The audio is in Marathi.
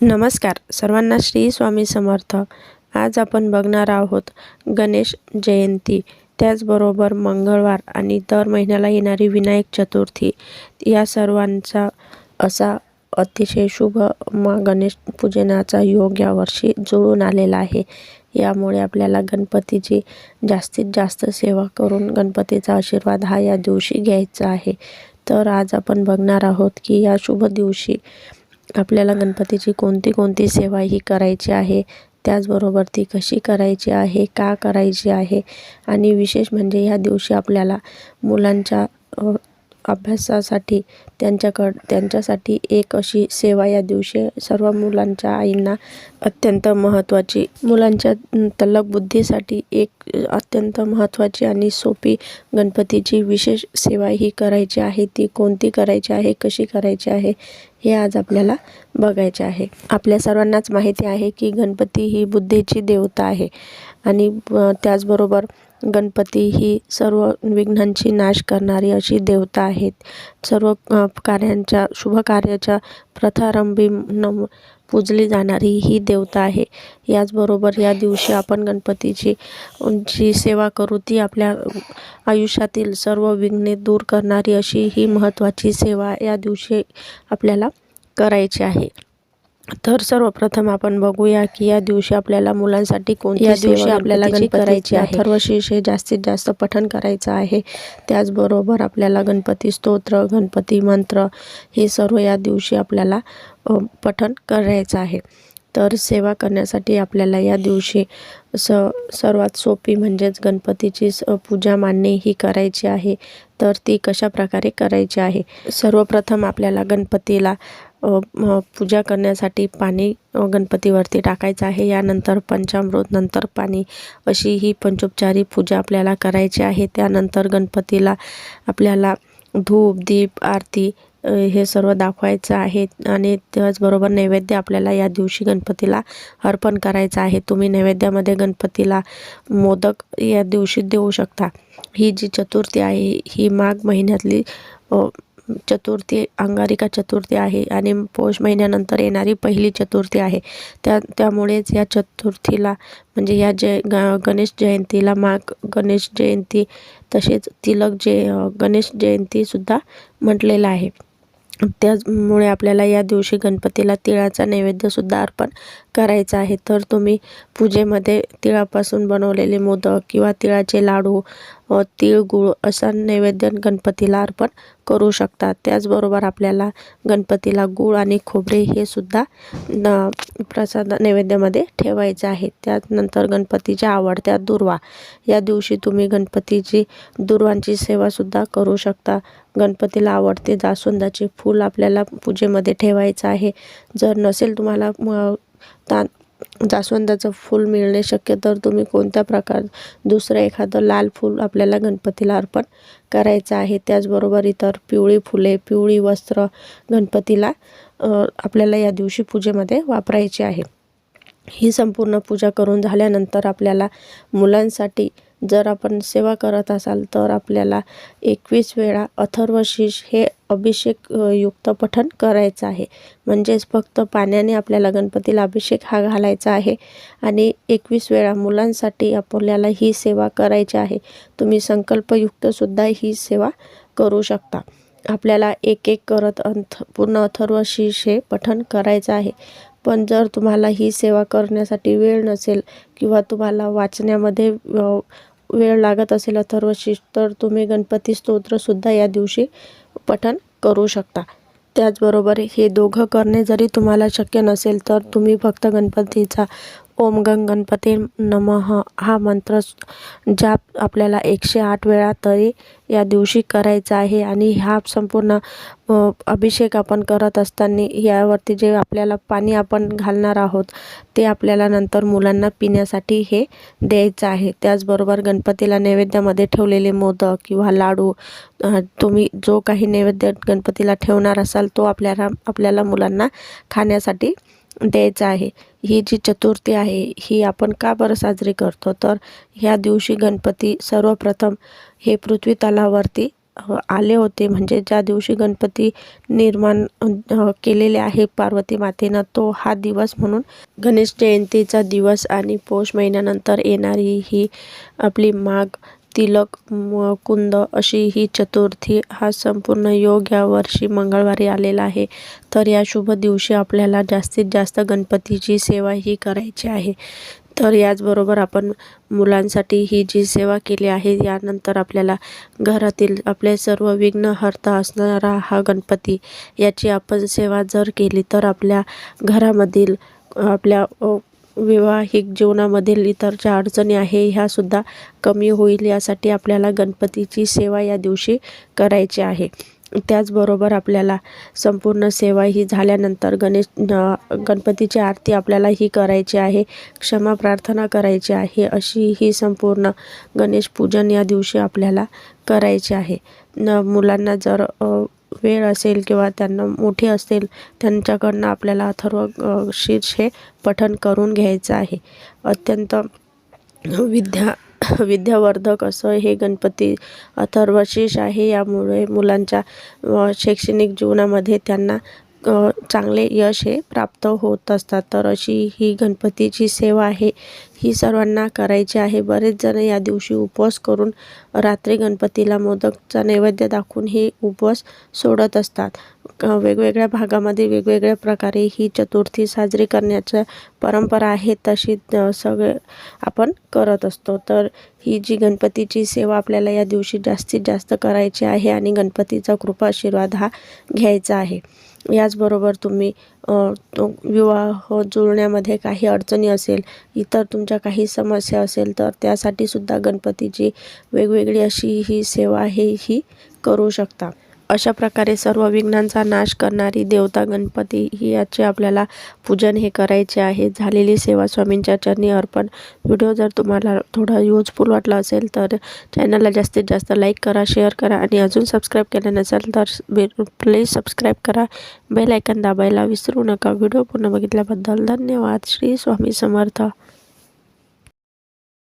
नमस्कार. सर्वांना श्री स्वामी समर्थ. आज आपण बघणार आहोत गणेश जयंती. त्याचबरोबर मंगळवार आणि दर महिन्याला येणारी विनायक चतुर्थी. या सर्वांचा असा अतिशय शुभ म गणेश पूजनाचा योग यावर्षी जुळून आलेला आहे. यामुळे आपल्याला गणपतीची जास्तीत जास्त सेवा करून गणपतीचा आशीर्वाद हा या दिवशी घ्यायचा आहे. तर आज आपण बघणार आहोत की या शुभ दिवशी आपल्याला गणपतीची कोणती कोणती सेवा ही करायची आहे त्याचबरोबर ती कशी करायची आहे का करायची आहे? आणि विशेष म्हणजे ह्या दिवशी आपल्याला मुलांच्या अभ्यासासाठी त्यांच्याकड त्यांच्यासाठी एक अशी सेवा या दिवशी सर्व मुलांच्या आईंना अत्यंत महत्त्वाची. मुलांच्या तल्लक बुद्धीसाठी एक अत्यंत महत्त्वाची आणि सोपी गणपतीची विशेष सेवा ही करायची आहे. ती कोणती करायची आहे कशी करायची आहे हे आज आपल्याला बघायचे आहे. आपल्या सर्वांनाच माहिती आहे की गणपती ही बुद्धीची देवता आहे. आणि त्याचबरोबर गणपती ही सर्व विघ्नांची नाश करणारी अशी देवता आहेत. सर्व कार्यांच्या शुभ कार्याच्या प्रथारंभी नम पूजली जाणारी ही देवता आहे. याचबरोबर या दिवशी आपण गणपतीची जी सेवा करू ती आपल्या आयुष्यातील सर्व विघ्ने दूर करणारी अशी ही महत्त्वाची सेवा या दिवशी आपल्याला करायची आहे. तर सर्वप्रथम आपण बघूया की या दिवशी आपल्याला मुलांसाठी कोणती या दिवशी आपल्याला गणपती करायची आहे? अथर्वशीर्ष हे जास्तीत जास्त पठण करायचं आहे. त्याचबरोबर आपल्याला गणपती स्तोत्र गणपती मंत्र हे सर्व या दिवशी आपल्याला पठण करायचं आहे. तर सेवा करण्यासाठी आपल्याला या दिवशी स सर्वात सोपी म्हणजेच गणपतीची पूजा मांडणे ही करायची आहे. तर ती कशा प्रकारे करायची आहे? सर्वप्रथम आपल्याला गणपतीला पूजा करण्यासाठी पाणी गणपतीवरती टाकायचं आहे. यानंतर पंचामृत नंतर पाणी अशी ही पंचोपचारी पूजा आपल्याला करायची आहे. त्यानंतर गणपतीला आपल्याला धूप दीप आरती हे सर्व दाखवायचं आहे. आणि त्याचबरोबर नैवेद्य आपल्याला या दिवशी गणपतीला अर्पण करायचं आहे. तुम्ही नैवेद्यामध्ये गणपतीला मोदक या दिवशी देऊ शकता. ही जी चतुर्थी आहे ही माघ महिन्यातली चतुर्थी अंगारिका चतुर्थी आहे आणि पौष महिन्यानंतर येणारी पहिली चतुर्थी आहे. त्या त्यामुळेच या चतुर्थीला म्हणजे या जय ग गणेश जयंतीला माघ गणेश जयंती तसेच तिलक जय गणेश जयंतीसुद्धा म्हटलेलं आहे. त्याचमुळे आपल्याला या दिवशी गणपतीला तिळाचा नैवेद्यसुद्धा अर्पण करायचा आहे. तर तुम्ही पूजेमध्ये तिळापासून बनवलेले मोदक किंवा तिळाचे लाडू तिळगुळ असा नैवेद्य गणपतीला अर्पण करू शकतात. त्याचबरोबर आपल्याला गणपतीला गूळ आणि खोबरे हे सुद्धा न प्रसाद नैवेद्यामध्ये ठेवायचे आहे त्यानंतर गणपतीच्या आवडत्या दुर्वा. या दिवशी तुम्ही गणपतीची दुर्वांची सेवासुद्धा करू शकता. गणपतीला आवडते जास्वंदाचे फूल आपल्याला पूजेमध्ये ठेवायचं आहे. जर नसेल तुम्हाला ता जास्वंदाचं फूल मिळणे शक्य तर तुम्ही कोणत्या प्रकार दुसरं एखादं लाल फूल आपल्याला गणपतीला अर्पण करायचं आहे त्याचबरोबर इतर पिवळी फुले पिवळी वस्त्र गणपतीला आपल्याला या दिवशी पूजेमध्ये वापरायची आहे. ही संपूर्ण पूजा करून झाल्यानंतर आपल्याला मुलांसाठी जर आपण सेवा करत असाल तर आपल्याला एकवीस वेळा अथर्वशीष हे अभिषेक युक्त पठण करायचं आहे. म्हणजेच फक्त पाण्याने आपल्याला गणपतीला अभिषेक हा घालायचा आहे आणि एकवीस वेळा मुलांसाठी आपल्याला ही सेवा करायची आहे. तुम्ही संकल्पयुक्तसुद्धा ही सेवा करू शकता. आपल्याला एक एक करत अंथ पूर्ण अथर्वशीष हे पठण करायचं आहे. पण जर तुम्हाला ही सेवा करण्यासाठी वेळ नसेल किंवा तुम्हाला वाचण्यामध्ये वेळ लागत असेल अथर्वशीष तर तुम्ही गणपती स्तोत्रसुद्धा या दिवशी पठण करू शकता. त्याचबरोबर हे दोघं करणे जरी तुम्हाला शक्य नसेल तर तुम्ही फक्त गणपतीचा ओम गंग गणपती नमः हा मंत्र जाप आपल्याला एकशे आठ वेळा तरी या दिवशी करायचा आहे आणि हा संपूर्ण अभिषेक आपण करत असताना यावरती जे आपल्याला पाणी आपण घालणार आहोत ते आपल्याला नंतर मुलांना पिण्यासाठी हे द्यायचं आहे. त्याचबरोबर गणपतीला नैवेद्यामध्ये ठेवलेले मोदक किंवा लाडू तुम्ही जो काही नैवेद्य गणपतीला ठेवणार असाल तो आपल्याला आपल्याला मुलांना खाण्यासाठी द्यायचं आहे. ही जी चतुर्थी आहे ही आपण का बरं साजरी करतो? तर ह्या दिवशी गणपती सर्वप्रथम हे पृथ्वी तलावरती आले होते. म्हणजे ज्या दिवशी गणपती निर्माण केलेले आहे पार्वती मातेनं तो हा दिवस म्हणून गणेश जयंतीचा दिवस आणि पौष महिन्यानंतर येणारी ही आपली माघ तिलक मुकुंद कुंद अशी ही चतुर्थी हा संपूर्ण योग या वर्षी मंगळवारी आलेला आहे. तर या शुभ दिवशी आपल्याला जास्तीत जास्त गणपतीची सेवा ही करायची आहे. तर याचबरोबर आपण मुलांसाठी ही जी सेवा केली आहे यानंतर आपल्याला घरातील आपले सर्व विघ्न हरता असणारा हा गणपती याची आपण सेवा जर केली तर आपल्या घरामधील आपल्या वैवाहिक जीवनामधील इतर ज्या अडचणी आहे ह्यासुद्धा कमी होईल यासाठी आपल्याला गणपतीची सेवा या दिवशी करायची आहे. त्याचबरोबर आपल्याला संपूर्ण सेवा ही झाल्यानंतर गणेश गणपतीची आरती आपल्याला ही करायची आहे क्षमा प्रार्थना करायची आहे अशी ही संपूर्ण गणेश पूजन या दिवशी आपल्याला करायची आहे. न मुलांना जर वेळ असेल किंवा त्यांना मोठे असतील त्यांच्याकडनं आपल्याला अथर्व शीर्ष हे पठण करून घ्यायचं आहे. अत्यंत विद्या विद्यावर्धक असं हे गणपती अथर्वशीष आहे. यामुळे मुलांच्या शैक्षणिक जीवनामध्ये त्यांना चांगले यश हे प्राप्त होत असतात. तर अशी ही गणपतीची सेवा आहे. ही सर्वांना करायची आहे. बरेच जण या दिवशी उपवास करून रात्री गणपतीला मोदकचा नैवेद्य दाखवून हे उपवास सोडत असतात. वेगवेगळ्या भागामध्ये वेगवेगळ्या प्रकारे ही चतुर्थी साजरी करण्याच्या परंपरा आहे तशी सगळे आपण करत असतो. तर ही जी गणपतीची सेवा आपल्याला या दिवशी जास्तीत जास्त करायची आहे आणि गणपतीचा कृपा आशीर्वाद हा घ्यायचा आहे. याचबरोबर तुम्ही तो विवाह जुळण्यामध्ये काही अडचणी असेल इतर तुमच्या काही समस्या असेल तर त्यासाठी सुद्धा गणपतीची वेगवेगळी अशी ही सेवा हे ही करू शकता. अशा प्रकारे सर्व विघ्नांचा नाश करणारी देवता गणपती ही याचे आपल्याला पूजन हे करायचे आहे. झालेली सेवा स्वामींच्या चरणी अर्पण. व्हिडिओ जर तुम्हाला थोडा यूजफुल वाटला असेल तर चॅनलला जास्तीत जास्त लाईक करा शेअर करा आणि अजून सबस्क्राईब केलं नसेल तर प्लीज सबस्क्राईब करा. बेल आयकन दाबायला विसरू नका. व्हिडिओ पूर्ण बघितल्याबद्दल धन्यवाद. श्री स्वामी समर्थ.